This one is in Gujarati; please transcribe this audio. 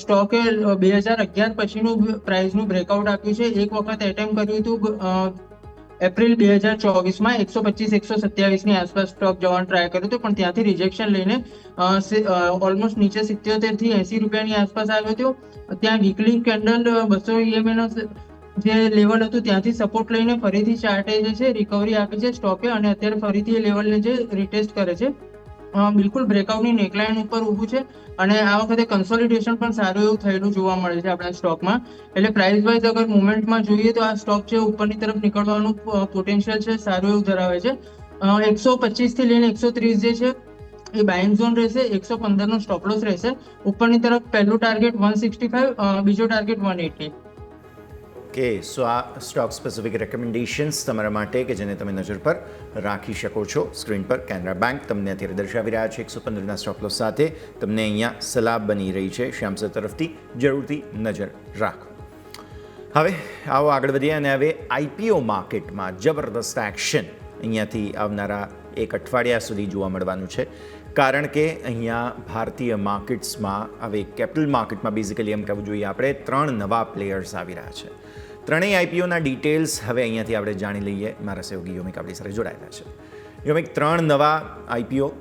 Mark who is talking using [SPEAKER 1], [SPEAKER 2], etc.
[SPEAKER 1] સ્ટોકે બે હજાર અગિયાર પછીનું પ્રાઇસનું બ્રેકઆઉટ આપ્યું છે. એક વખત એટેમ્પ કર્યું હતું એપ્રિલ બે હજાર ચોવીસમાં એકસો પચીસ, એકસો સત્યાવીસની આસપાસ સ્ટોક જવાનું ટ્રાય કર્યું હતું, પણ ત્યાંથી રિજેક્શન લઈને ઓલમોસ્ટ નીચે સિત્યોતેરથી એંસી રૂપિયાની આસપાસ આવ્યો હતો. ત્યાં વીકલી કેન્ડલ બસો ઈએમએનો જે લેવલ હતું, ત્યાંથી સપોર્ટ લઈને ફરીથી ચાર્ટે જે છે રિકવરી આપી છે સ્ટોકે અને અત્યારે ફરીથી એ લેવલને જે રિટેસ્ટ કરે છે. બિલકુલ બ્રેકઆઉટની નેકલાઇન ઉપર ઊભું છે અને આ વખતે કન્સોલિડેશન પણ સારું એવું થયેલું જોવા મળે છે આપણા સ્ટોકમાં એટલે પ્રાઇસ વાઇઝ અગર મુવમેન્ટમાં જોઈએ તો આ સ્ટોક છે ઉપરની તરફ નીકળવાનું પોટેન્શિયલ છે, સારું એવું ધરાવે છે. એકસો પચીસથી લઈને એકસો ત્રીસ જે છે એ બાઇંગ ઝોન રહેશે, એકસો પંદરનો સ્ટોપ લોસ રહેશે. ઉપરની તરફ પહેલું ટાર્ગેટ વન સિક્સટી ફાઇવ બીજો ટાર્ગેટ વન એટી
[SPEAKER 2] કે સો આ સ્ટોક સ્પેસિફિક રેકમેન્ડેશન્સ તમારા માટે કે જેને તમે નજર પર રાખી શકો છો. સ્ક્રીન પર કેનરા બેંક તમને અત્યારે દર્શાવી રહ્યા છે એકસો પંદરના સ્ટોક લોસ સાથે. તમને અહીંયા સલાહ બની રહી છે. શ્યામસર તરફથી જરૂરથી નજર રાખો. હવે આવો આગળ વધીએ અને હવે આઈપીઓ માર્કેટમાં જબરદસ્ત એક્શન અહીંયાથી આવનારા એક અઠવાડિયા સુધી જોવા મળવાનું છે. કારણ કે અહીંયા ભારતીય માર્કેટ્સમાં, હવે કેપિટલ માર્કેટમાં બેઝિકલી એમ કહેવું જોઈએ, આપણે ત્રણ નવા પ્લેયર્સ આવી રહ્યા છે. ત્રણેય આઈપીઓના ડિટેલ્સ હવે અહીંયાથી આપણે જાણી લઈએ. મારા સહયોગી યોમિક આપણી સાથે જોડાયેલા છે. યોમિક, ત્રણ નવા આઈપીઓ